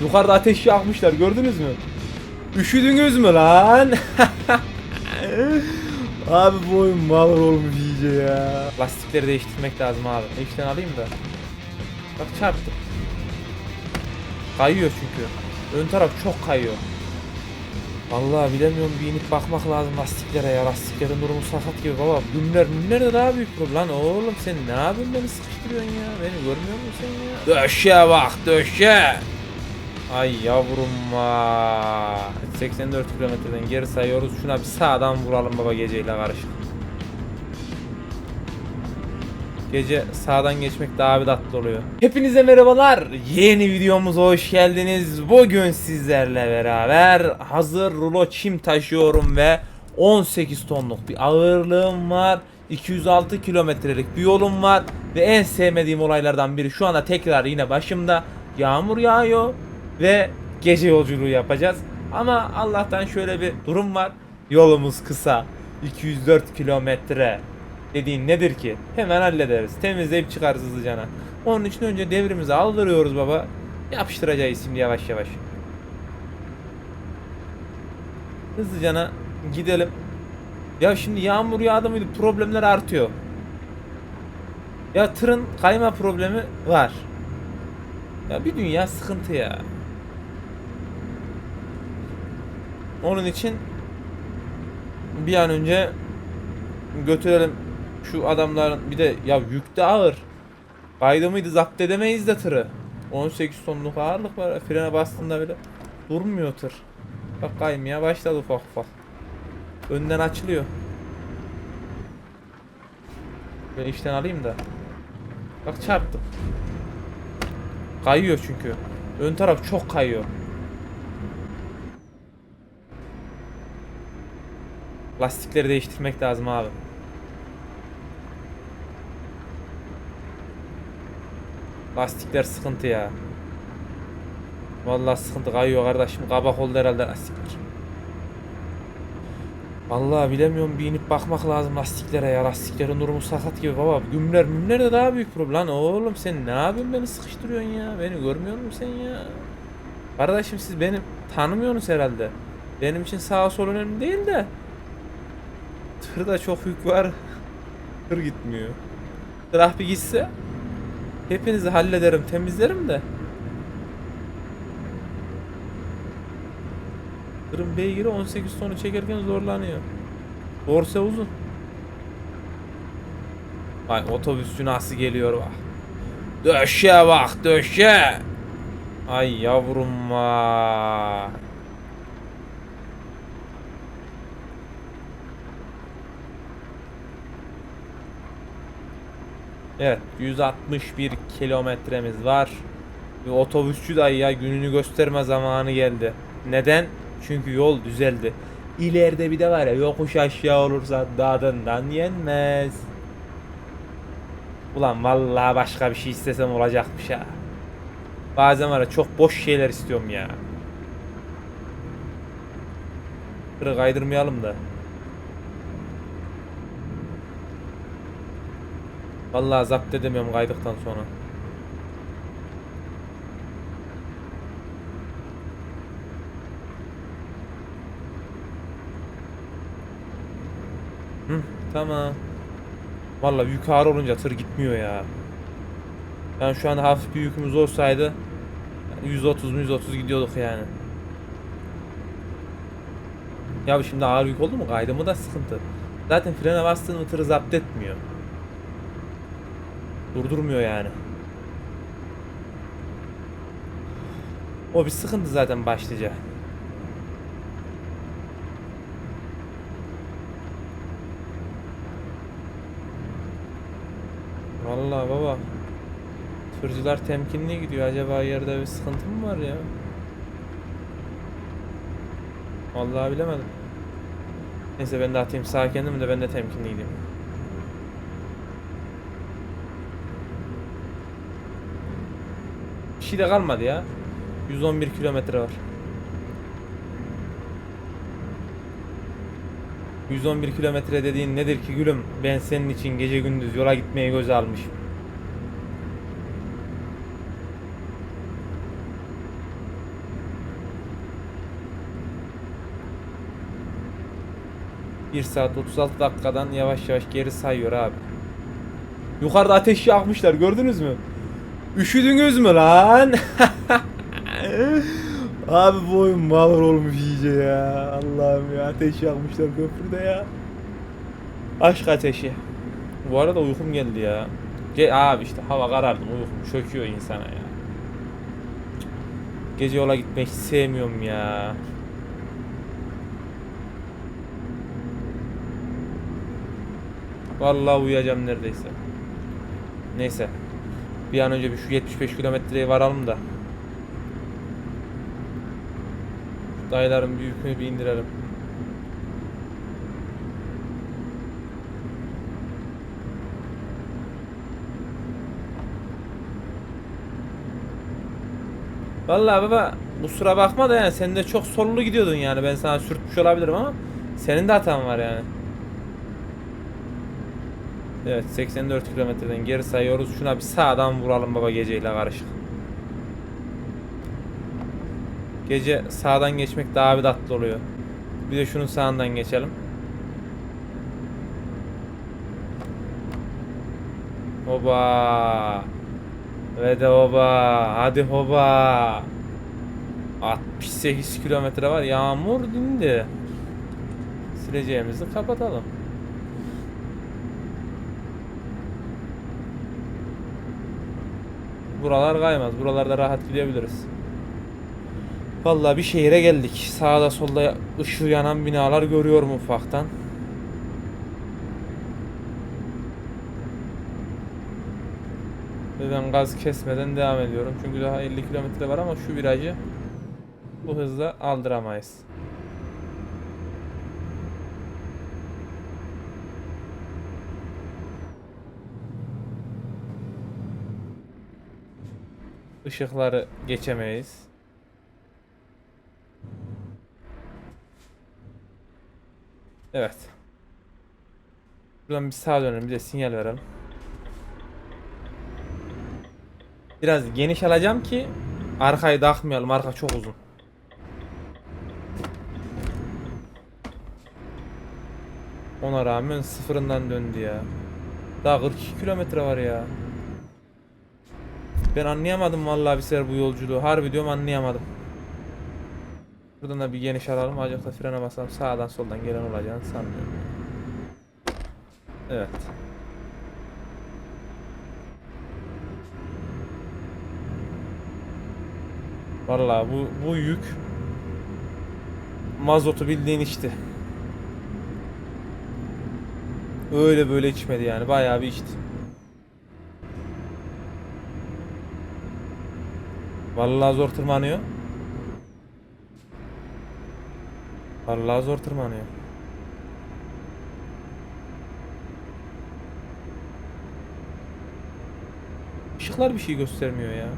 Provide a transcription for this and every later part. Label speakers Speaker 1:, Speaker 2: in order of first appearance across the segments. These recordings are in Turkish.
Speaker 1: Yukarıda ateş yakmışlar gördünüz mü? Üşüdünüz mü lan? abi bu oyun mal olmuş iyice ya. Lastikleri değiştirmek lazım abi. İşten alayım da. Bak çarptım. Kayıyor çünkü. Ön taraf çok kayıyor. Vallahi bilemiyorum bir inip bakmak lazım lastiklere ya. Lastiklerin durumu sakat gibi baba. Günler günler de daha büyük problem. Lan oğlum sen ne yapıyorsun beni sıkıştırıyorsun ya? Beni görmüyor musun sen ya? Döşe bak döşe. Ay yavrum vay. 84 kilometreden geri sayıyoruz. Şuna bir sağdan vuralım baba geceyle karışık. Gece sağdan geçmek daha bir tatlı oluyor. Hepinize merhabalar. Yeni videomuza hoş geldiniz. Bugün sizlerle beraber hazır rulo çim taşıyorum ve 18 tonluk bir ağırlığım var. 206 kilometrelik bir yolum var ve en sevmediğim olaylardan biri şu anda tekrar yine başımda yağmur yağıyor ve gece yolculuğu yapacağız. Ama Allah'tan şöyle bir durum var. Yolumuz kısa. 204 kilometre. Dediğin nedir ki? Hemen hallederiz. Temizleyip çıkarız hızlıcana. Onun için önce devrimizi aldırıyoruz baba. Yapıştıracağız şimdi yavaş yavaş. Hızlıcana gidelim. Ya şimdi yağmur yağdı mıydı problemler artıyor. Ya tırın kayma problemi var. Ya bir dünya sıkıntı ya. Onun için bir an önce götürelim şu adamların bir de ya yük de ağır. Kaydı mıydı zapt edemeyiz de tırı. 18 tonluk ağırlık var. Frene bastığında bile durmuyor tır. Bak kaymaya başladı ufak ufak. Önden açılıyor. Ben işten alayım da. Bak çarptım. Kayıyor çünkü. Ön taraf çok kayıyor. Lastikleri değiştirmek lazım abi. Lastikler sıkıntı ya. Vallahi sıkıntı kayıyor kardeşim. Kabak oldu herhalde lastikler. Vallahi bilemiyorum bir inip bakmak lazım lastiklere ya. Lastiklerin durumu sakat gibi baba. Gümler mümler de daha büyük problem. Lan oğlum sen ne yapıyorsun beni sıkıştırıyorsun ya. Beni görmüyor musun sen ya? Kardeşim siz beni tanımıyorsunuz herhalde. Benim için sağa sol önemli değil de. Tırda çok yük var. Tır gitmiyor. Tır bir gitse hepinizi hallederim, temizlerim de. Tırın beygiri 18 tonu çekerken zorlanıyor. Dorse uzun. Vay otobüsçü nasıl geliyor bak. Döşe bak döşe. Ay yavrum vay. Evet 161 kilometremiz var. Ve otobüsçü dayı ya gününü gösterme zamanı geldi. Neden? Çünkü yol düzeldi. İleride bir de var ya yokuş aşağı olursa dadından yenmez. Ulan vallahi başka bir şey istesem olacakmış ha. Bazen var ya çok boş şeyler istiyorum ya. Kırı kaydırmayalım da. Vallahi zapt edemiyorum kaydıktan sonra. Hı, tamam. Vallahi yük ağır olunca tır gitmiyor ya. Yani şu an hafif bir yükümüz olsaydı 130 130 gidiyorduk yani. Ya şimdi ağır yük oldu mu kaydı mı da sıkıntı. Zaten frene bastığın tırı zapt etmiyor. Durdurmuyor yani. O bir sıkıntı zaten başlıca. Vallahi baba. Tırcılar temkinli gidiyor. Acaba yerde bir sıkıntı mı var ya? Vallahi bilemedim. Neyse ben de atayım sağ kendimi de ben de temkinli. Bir şey de kalmadı ya. 111 kilometre var. 111 kilometre dediğin nedir ki gülüm? Ben senin için gece gündüz yola gitmeye göz almışım. Bir saat 36 dakikadan yavaş yavaş geri sayıyor abi. Yukarıda ateş yakmışlar gördünüz mü? Üşüdünüz mü lan? abi bu oyun olmuş iyice ya. Allah'ım ya ateş yakmışlar köprüde ya. Aşk ateşi. Bu arada uykum geldi ya. Ge abi işte hava karardı uykum çöküyor insana ya. Gece yola gitmeyi hiç sevmiyorum ya. Vallahi uyuyacağım neredeyse. Neyse. Bir an önce bir şu 75 kilometreyi varalım da. Şu Dayıların bir yükünü bir indirelim. Vallahi baba kusura bakma da yani sen de çok sollu gidiyordun yani ben sana sürtmüş olabilirim ama senin de hatan var yani. Evet 84 kilometreden geri sayıyoruz. Şuna bir sağdan vuralım baba geceyle karışık. Gece sağdan geçmek daha bir tatlı oluyor. Bir de şunun sağından geçelim. Hoba. Ve de hoba. Hadi hoba. 68 kilometre var. Yağmur dindi. Sileceğimizi kapatalım. Buralar kaymaz. Buralarda rahat gidebiliriz. Vallahi bir şehire geldik. Sağda solda ışığı yanan binalar görüyorum ufaktan. Ve ben gaz kesmeden devam ediyorum. Çünkü daha 50 kilometre var ama şu virajı bu hızla aldıramayız. Işıkları geçemeyiz. Evet. Buradan bir sağa dönelim, bir de sinyal verelim. Biraz geniş alacağım ki arkayı takmayalım. Arka çok uzun. Ona rağmen sıfırından döndü ya. Daha 42 kilometre var ya. Ben anlayamadım vallahi bir sefer bu yolculuğu. Harbi diyorum anlayamadım. Buradan da bir geniş alalım. Acık da frene basalım. Sağdan soldan gelen olacağını sanmıyorum. Evet. Vallahi bu bu yük mazotu bildiğin içti. Öyle böyle içmedi yani. Bayağı bir içti. Vallahi zor tırmanıyor. Vallahi zor tırmanıyor. Işıklar bir şey göstermiyor ya.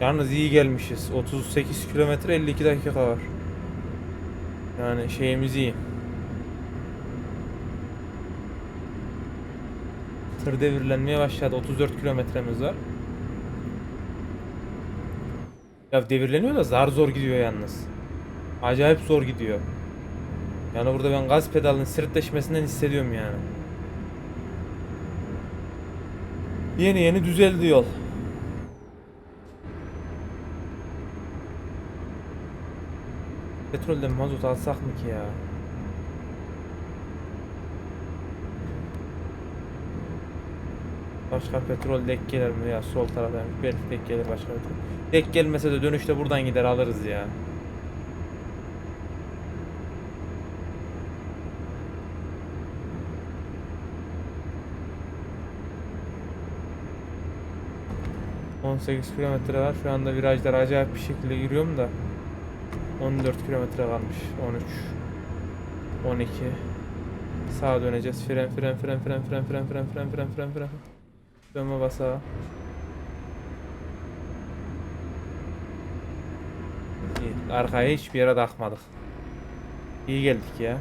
Speaker 1: Yalnız iyi gelmişiz. 38 kilometre 52 dakika var. Yani şeyimiz iyi. Tır devirlenmeye başladı. 34 kilometremiz var. Ya devirleniyor da zar zor gidiyor yalnız. Acayip zor gidiyor. Yani burada ben gaz pedalının sırtleşmesinden hissediyorum yani. Yeni yeni düzeldi yol. Petrolden mazot alsak mı ki ya? Başka petrol dek gelir mi ya sol tarafa belki dek gelir başka petrol. Dek gelmese de dönüşte buradan gider alırız ya. ...18 kilometre var. Şu anda virajlara acayip bir şekilde giriyorum da... 14 kilometre kalmış. 13 12 Sağa döneceğiz. Fren fren fren fren fren fren fren fren fren fren fren Dönme basağı. İyi. Arkaya hiçbir yere takmadık. İyi geldik ya.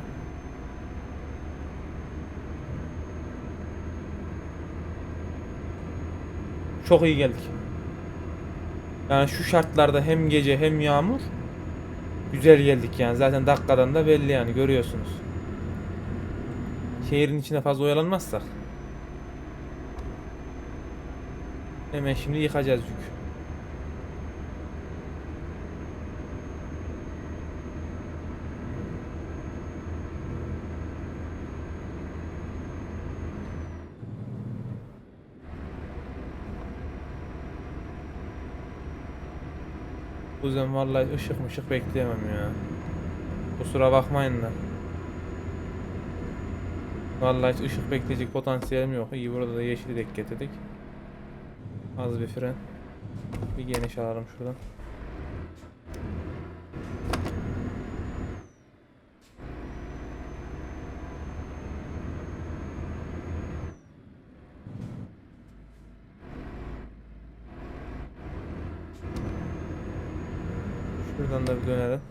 Speaker 1: Çok iyi geldik. Yani şu şartlarda hem gece hem yağmur güzel geldik yani. Zaten dakikadan da belli yani görüyorsunuz. Şehrin içinde fazla oyalanmazsak hemen şimdi yıkacağız yük. Bu yüzden vallahi ışık mışık bekleyemem ya. Kusura bakmayın da. Vallahi hiç ışık bekleyecek potansiyelim yok. İyi burada da yeşili denk getirdik. Az bir fren. Bir geniş alalım şuradan. Şuradan da bir dönelim.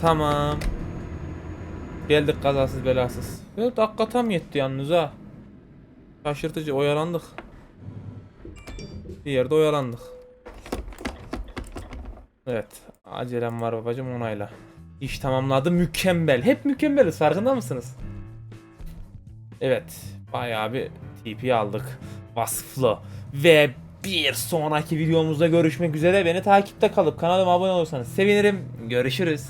Speaker 1: Tamam. Geldik kazasız belasız. Evet dakika tam yetti yalnız ha. Şaşırtıcı oyalandık. Bir yerde oyalandık. Evet. Acelem var babacım onayla. İş tamamladı mükemmel. Hep mükemmeliz farkında mısınız? Evet. Bayağı bir TP aldık. Vasıflı. Ve bir sonraki videomuzda görüşmek üzere. Beni takipte kalıp kanalıma abone olursanız sevinirim. Görüşürüz.